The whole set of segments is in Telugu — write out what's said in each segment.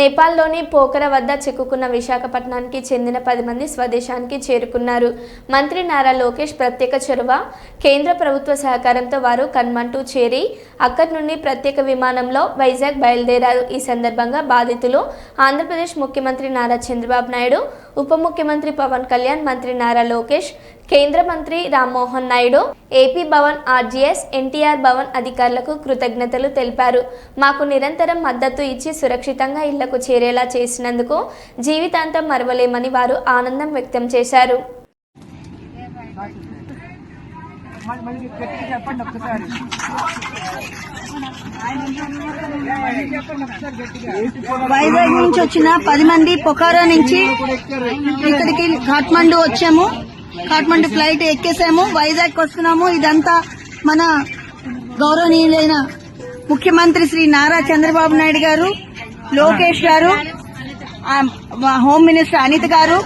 నేపాల్లోని పోకర వద్ద చిక్కుకున్న విశాఖపట్నానికి చెందిన పది మంది స్వదేశానికి చేరుకున్నారు. మంత్రి నారా లోకేష్ ప్రత్యేక చొరవ కేంద్ర ప్రభుత్వ సహకారంతో వారు కన్మంటూ చేరి అక్కడి నుండి ప్రత్యేక విమానంలో వైజాగ్ బయలుదేరారు. ఈ సందర్భంగా బాధితులు ఆంధ్రప్రదేశ్ ముఖ్యమంత్రి నారా చంద్రబాబు నాయుడు ఉప ముఖ్యమంత్రి పవన్ కళ్యాణ్ మంత్రి నారా లోకేష్ కేంద్ర మంత్రి రామ్మోహన్ నాయుడు ఏపీ భవన్ ఆర్జీఎస్ ఎన్టీఆర్ భవన్ అధికారులకు కృతజ్ఞతలు తెలిపారు. మాకు నిరంతరం మద్దతు ఇచ్చి సురక్షితంగా ఇళ్ళకు చేరేలా చేసినందుకు జీవితాంతం మరవలేమని వారు ఆనందం వ్యక్తం చేశారు. వైజాగ్ నుంచి వచ్చిన పది మంది పొఖారా నుంచి ఇక్కడికి కాఠ్మండు వచ్చాము. కాఠ్మండు ఫ్లైట్ ఎక్కేసాము. వైజాగ్ వస్తున్నాము ఇదంతా మన గౌరవనీయులైన ముఖ్యమంత్రి శ్రీ నారా చంద్రబాబు నాయుడు గారు లోకేష్ గారు హోమ్ మినిస్టర్ అనిత్ గారు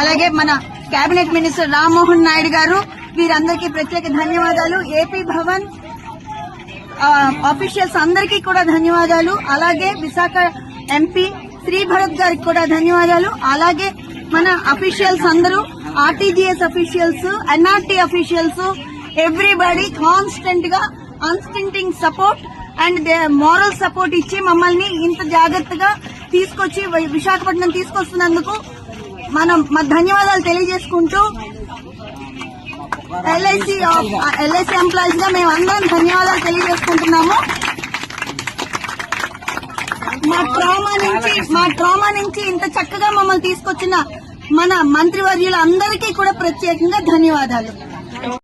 అలాగే మన కేబినెట్ మినిస్టర్ రామ్మోహన్ నాయుడు గారు వీరందరికీ ప్రత్యేక ధన్యవాదాలు. ఏపీ భవన్ అఫీషియల్స్ అందరికీ కూడా ధన్యవాదాలు. అలాగే విశాఖ ఎంపీ శ్రీ భరత్ గారికి కూడా ధన్యవాదాలు. అలాగే మన అఫీషియల్స్ అందరూ RTGS officials NRT officials everybody కాన్స్టెంట్గా unstinting support and moral support ఇచ్చి మమ్మల్ని ఇంత జాగ్రత్తగా తీసుకొచ్చి విశాఖపట్నం తీసుకొస్తున్నందుకు మనం మా ధన్యవాదాలు తెలియజేసుకుంటూ ఎల్ఐసి ఎల్ఐసి ఎంప్లాయీస్గా మేము అందరం ధన్యవాదాలు తెలియజేసుకుంటున్నాము. మా ట్రామా నుంచి మా ట్రామా నుంచి ఇంత చక్కగా మమ్మల్ని తీసుకొచ్చిన మన మంత్రివర్యులందరికీ కూడా ప్రత్యేకంగా ధన్యవాదాలు.